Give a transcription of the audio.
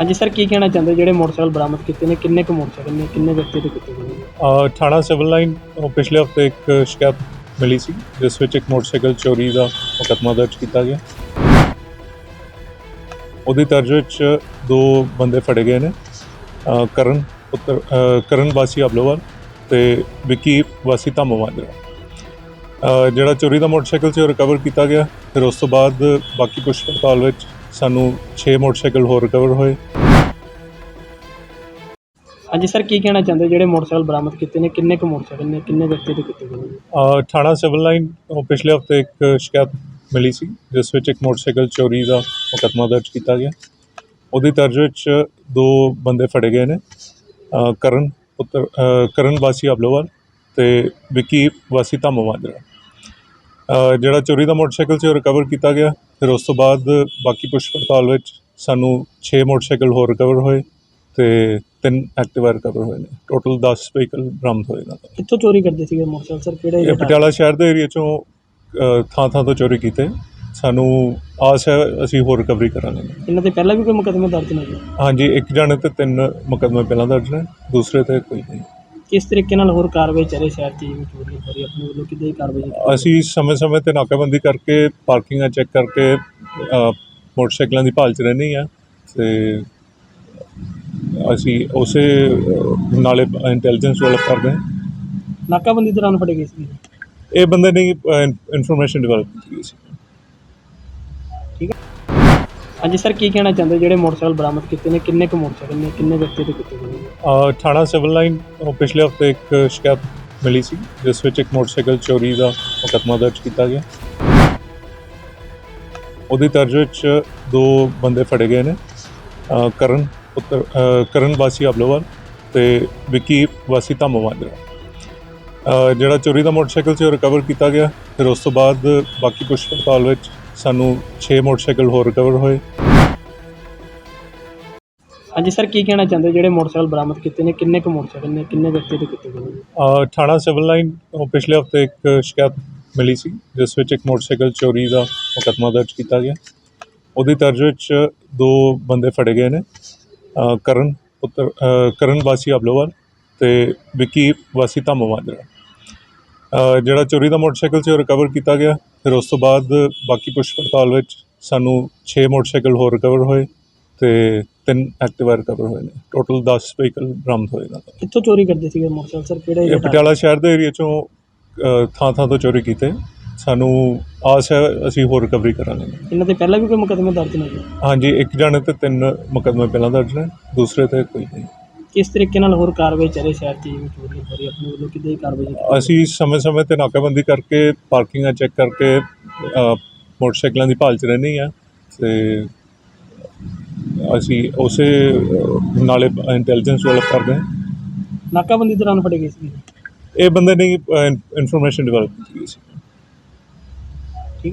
ਹਾਂਜੀ ਸਰ ਕੀ ਕਹਿਣਾ ਚਾਹੁੰਦੇ ਜਿਹੜੇ ਮੋਟਰਸਾਈਕਲ ਬਰਾਮਦ ਕੀਤੇ ਨੇ ਕਿੰਨੇ ਕੁ ਮੋਟਰਸਾਈਕਲ ਨੇ ਕਿੰਨੇ ਵਿਅਕਤੀ ਦੇ ਕੀਤੇ ਗਏ ਨੇ? ਅ, ਥਾਣਾ ਸਿਵਲ ਲਾਈਨ ਤੋਂ ਪਿਛਲੇ ਹਫ਼ਤੇ ਇੱਕ ਸ਼ਿਕਾਇਤ ਮਿਲੀ ਸੀ ਜਿਸ ਵਿੱਚ ਇੱਕ ਮੋਟਰਸਾਈਕਲ ਚੋਰੀ ਦਾ ਮੁਕੱਦਮਾ ਦਰਜ ਕੀਤਾ ਗਿਆ। ਉਹਦੀ ਤਰਜ ਵਿੱਚ ਦੋ ਬੰਦੇ ਫੜੇ ਗਏ ਨੇ ਅ, ਕਰਨ ਪੁੱਤਰ ਅ, ਕਰਨ ਵਾਸੀ ਅਬਲੋਵਾਲ ਤੇ ਵਿੱਕੀ ਵਾਸੀ ਧੰਮਵਾਜਰਾ ਅ, ਜਿਹੜਾ ਚੋਰੀ ਦਾ ਮੋਟਰਸਾਈਕਲ ਸੀ ਉਹ ਰਿਕਵਰ ਕੀਤਾ ਗਿਆ ਫਿਰ ਉਸ ਤੋਂ ਬਾਅਦ ਬਾਕੀ ਪੁੱਛ ਪੜਤਾਲ ਵਿੱਚ ਸਾਨੂੰ 6 ਮੋਟਰਸਾਈਕਲ ਹੋਰ ਰਿਕਵਰ ਹੋਏ। ਹਾਂਜੀ ਸਰ ਕੀ ਕਹਿਣਾ ਚਾਹੁੰਦੇ ਜਿਹੜੇ ਮੋਟਰਸਾਈਕਲ ਬਰਾਮਦ ਕੀਤੇ ਨੇ ਕਿੰਨੇ ਕੁ ਮੋਟਰਸਾਈਕਲ ਨੇ ਕਿੰਨੇ ਵਿਅਕਤੀ ਦੇ ਕੀਤੇ ਗਏ ਨੇ? ਅ, ਥਾਣਾ ਸਿਵਲ ਲਾਈਨ ਤੋਂ ਪਿਛਲੇ ਹਫ਼ਤੇ ਇੱਕ ਸ਼ਿਕਾਇਤ ਮਿਲੀ ਸੀ ਜਿਸ ਵਿੱਚ ਇੱਕ ਮੋਟਰਸਾਈਕਲ ਚੋਰੀ ਦਾ ਮੁਕੱਦਮਾ ਦਰਜ ਕੀਤਾ ਗਿਆ। ਉਹਦੀ ਤਰਜ ਵਿੱਚ ਦੋ ਬੰਦੇ ਫੜੇ ਗਏ ਨੇ ਅ, ਕਰਨ ਪੁੱਤਰ ਅ, ਕਰਨ ਵਾਸੀ ਅਬਲੋਵਾਲ ਤੇ ਵਿੱਕੀ ਵਾਸੀ ਧੰਮਵਾਜਰਾ ਜਿਹੜਾ ਚੋਰੀ ਦਾ ਮੋਟਰਸਾਈਕਲ ਸੀ ਉਹ ਰਿਕਵਰ ਕੀਤਾ ਗਿਆ। ਫਿਰ ਉਸ ਤੋਂ ਬਾਅਦ ਬਾਕੀ ਪੁੱਛ ਪੜਤਾਲ ਵਿੱਚ ਸਾਨੂੰ 6 ਮੋਟਰਸਾਈਕਲ ਹੋਰ ਰਿਕਵਰ ਹੋਏ ਤੇ ਤਿੰਨ ਐਕਟਿਵਾ ਰਿਕਵਰ ਹੋਏ ਨੇ। ਟੋਟਲ 10 ਵਹੀਕਲ ਬਰਾਮਦ ਹੋਏ ਤੋਂ ਕਿੱਥੋਂ ਚੋਰੀ ਕਰਦੇ ਸੀਗੇ ਮੋਟਰਸਾਈਕਲ? ਸਰ ਕਿਹੜੇ ਇਹ ਪਟਿਆਲਾ ਸ਼ਹਿਰ ਦੇ ਏਰੀਆ ਚੋਂ ਥਾਂ ਥਾਂ ਤੋਂ ਚੋਰੀ ਕੀਤੇ। ਸਾਨੂੰ ਆਸ ਹੈ ਅਸੀਂ ਹੋਰ ਰਿਕਵਰੀ ਕਰਾਂਗੇ। ਇਹਨਾਂ ਤੇ ਪਹਿਲਾਂ ਵੀ ਕੋਈ ਮੁਕੱਦਮੇ ਦਰਜ ਨੇ ਜੀ ਹਾਂਜੀ ਇੱਕ ਜਾਣੇ ਤੇ ਤਿੰਨ ਮੁਕੱਦਮੇ ਪਹਿਲਾਂ ਦਰਜ ਨੇ ਦੂਸਰੇ ਤੇ ਕੋਈ ਨਹੀਂ। ਕਿਸ ਤਰੀਕੇ ਨਾਲ ਹੋਰ ਕਾਰਵਾਈ ਚੱਲੇ ਸ਼ਹਿਰ 'ਚ ਜਿਵੇਂ ਚੋਰੀ ਹੋ ਰਹੀ ਹੈ ਆਪਣੇ ਵੱਲੋਂ ਕਿੱਦਾਂ ਦੀ ਕਾਰਵਾਈ ਕੀਤੀ? ਅਸੀਂ ਸਮੇਂ-ਸਮੇਂ ਤੇ ਨਾਕਾਬੰਦੀ ਕਰਕੇ ਪਾਰਕਿੰਗਾਂ ਚੈੱਕ ਕਰਕੇ ਅ, ਮੋਟਰਸਾਈਕਲਾਂ ਦੀ ਭਾਲ 'ਚ ਰਹਿੰਦੇ ਆ ਤੇ ਅਸੀਂ ਉਸੇ ਅ, ਨਾਲੇ ਇੰਟੈਲੀਜੈਂਸ ਡਿਵੈਲਪ ਕਰਦੇ ਹਾਂ ਨਾਕਾਬੰਦੀ ਦੌਰਾਨ ਫੜੇ ਗਏ ਸੀ ਇਹ ਬੰਦੇ ਨੇ ਇਨਫੋਰਮੇਸ਼ਨ ਡਿਵੈਲਪ ਕੀਤੀ ਸੀ ਹਾਂਜੀ ਸਰ ਕੀ ਕਹਿਣਾ ਚਾਹੁੰਦੇ ਜਿਹੜੇ ਮੋਟਰਸਾਈਕਲ ਬਰਾਮਦ ਕੀਤੇ ਨੇ ਕਿੰਨੇ ਕੁ ਮੋਟਰਸਾਈਕਲ ਨੇ ਕਿੰਨੇ ਵਿਅਕਤੀ ਦੇ ਕੀਤੇ ਗਏ ਨੇ? ਅ, ਥਾਣਾ ਸਿਵਲ ਲਾਈਨ ਤੋਂ ਪਿਛਲੇ ਹਫ਼ਤੇ ਇੱਕ ਸ਼ਿਕਾਇਤ ਮਿਲੀ ਸੀ ਜਿਸ ਵਿੱਚ ਇੱਕ ਮੋਟਰਸਾਈਕਲ ਚੋਰੀ ਦਾ ਮੁਕੱਦਮਾ ਦਰਜ ਕੀਤਾ ਗਿਆ। ਉਹਦੀ ਤਰਜ ਵਿੱਚ ਦੋ ਬੰਦੇ ਫੜੇ ਗਏ ਨੇ ਅ, ਕਰਨ ਪੁੱਤਰ ਅ, ਕਰਨ ਵਾਸੀ ਅਬਲੋਵਾਲ ਤੇ ਵਿੱਕੀ ਵਾਸੀ ਧੰਮਵਾਜਰਾ ਅ, ਜਿਹੜਾ ਚੋਰੀ ਦਾ ਮੋਟਰਸਾਈਕਲ ਸੀ ਉਹ ਰਿਕਵਰ ਕੀਤਾ ਗਿਆ ਫਿਰ ਉਸ ਤੋਂ ਬਾਅਦ ਬਾਕੀ ਪੁੱਛ ਪੜਤਾਲ ਵਿੱਚ ਸਾਨੂੰ 6 ਮੋਟਰਸਾਈਕਲ ਹੋਰ ਰਿਕਵਰ ਹੋਏ। ਹਾਂਜੀ ਸਰ ਕੀ ਕਹਿਣਾ ਚਾਹੁੰਦੇ ਹੋ? ਜਿਹੜੇ ਮੋਟਰਸਾਈਕਲ ਬਰਾਮਦ ਕੀਤੇ ਨੇ ਕਿੰਨੇ ਕੁ ਮੋਟਰਸਾਈਕਲ ਨੇ ਕਿੰਨੇ ਵਿਅਕਤੀ ਦੇ ਕੀਤੇ ਗਏ ਨੇ? ਅ, ਥਾਣਾ ਸਿਵਲ ਲਾਈਨ ਤੋਂ ਪਿਛਲੇ ਹਫ਼ਤੇ ਇੱਕ ਸ਼ਿਕਾਇਤ ਮਿਲੀ ਸੀ ਜਿਸ ਵਿੱਚ ਇੱਕ ਮੋਟਰਸਾਈਕਲ ਚੋਰੀ ਦਾ ਮੁਕੱਦਮਾ ਦਰਜ ਕੀਤਾ ਗਿਆ। ਉਹਦੀ ਤਰਜ ਵਿੱਚ ਦੋ ਬੰਦੇ ਫੜੇ ਗਏ ਨੇ ਅ, ਕਰਨ ਪੁੱਤਰ ਅ, ਕਰਨ ਵਾਸੀ ਅਬਲੋਵਾਲ ਤੇ ਵਿੱਕੀ ਵਾਸੀ ਧੰਮਵਾਜਰਾ ਜਿਹੜਾ ਚੋਰੀ ਦਾ ਮੋਟਰਸਾਈਕਲ ਸੀ ਉਹ ਰਿਕਵਰ ਕੀਤਾ ਗਿਆ। ਫਿਰ ਉਸ ਤੋਂ ਬਾਅਦ ਬਾਕੀ ਪੁੱਛ ਪੜਤਾਲ ਵਿੱਚ ਸਾਨੂੰ 6 ਮੋਟਰਸਾਈਕਲ ਹੋਰ ਰਿਕਵਰ ਹੋਏ ਤੇ ਤਿੰਨ ਐਕਟਿਵਾ ਰਿਕਵਰ ਹੋਏ ਨੇ। ਟੋਟਲ 10 ਵਹੀਕਲ ਬਰਾਮਦ ਹੋਏ ਤੋਂ। ਕਿੱਥੋਂ ਚੋਰੀ ਕਰਦੇ ਸੀਗੇ ਮੋਟਰਸਾਈਕਲ ਸਰ? ਕਿਹੜੇ ਇਹ ਪਟਿਆਲਾ ਸ਼ਹਿਰ ਦੇ ਏਰੀਆ ਚੋਂ ਥਾਂ ਥਾਂ ਤੋਂ ਚੋਰੀ ਕੀਤੇ। ਸਾਨੂੰ ਆਸ ਹੈ ਅਸੀਂ ਹੋਰ ਰਿਕਵਰੀ ਕਰਾਂਗੇ। ਇਹਨਾਂ ਤੇ ਪਹਿਲਾਂ ਵੀ ਕੋਈ ਮੁਕੱਦਮੇ ਦਰਜ ਨੇ ਜੀ ਹਾਂਜੀ ਇੱਕ ਜਾਣੇ ਤੇ ਤਿੰਨ ਮੁਕੱਦਮੇ ਪਹਿਲਾਂ ਦਰਜ ਨੇ ਦੂਸਰੇ ਤੇ ਕੋਈ ਨਹੀਂ। ਕਿਸ ਤਰੀਕੇ ਨਾਲ ਹੋਰ ਕਾਰਵਾਈ ਚੱਲੇ ਸ਼ਹਿਰ 'ਚ ਜਿਵੇਂ ਚੋਰੀ ਹੋ ਰਹੀ ਹੈ ਆਪਣੇ ਵੱਲੋਂ ਕਿੱਦਾਂ ਦੀ ਕਾਰਵਾਈ ਕੀਤੀ? ਅਸੀਂ ਸਮੇਂ-ਸਮੇਂ ਤੇ ਨਾਕਾਬੰਦੀ ਕਰਕੇ ਪਾਰਕਿੰਗਾਂ ਚੈੱਕ ਕਰਕੇ ਅ, ਮੋਟਰਸਾਈਕਲਾਂ ਦੀ ਭਾਲ 'ਚ ਰਹਿੰਦੇ ਆ ਤੇ ਅਸੀਂ ਉਸੇ ਅ, ਨਾਲੇ ਇੰਟੈਲੀਜੈਂਸ ਡਿਵੈਲਪ ਕਰਦੇ ਹਾਂ। ਨਾਕਾਬੰਦੀ ਦੌਰਾਨ ਫੜੇ ਗਏ ਸੀ? ਇਹ ਬੰਦੇ ਨੇ ਇਨਫੋਰਮੇਸ਼ਨ ਡਿਵੈਲਪ ਕੀਤੀ ਸੀ।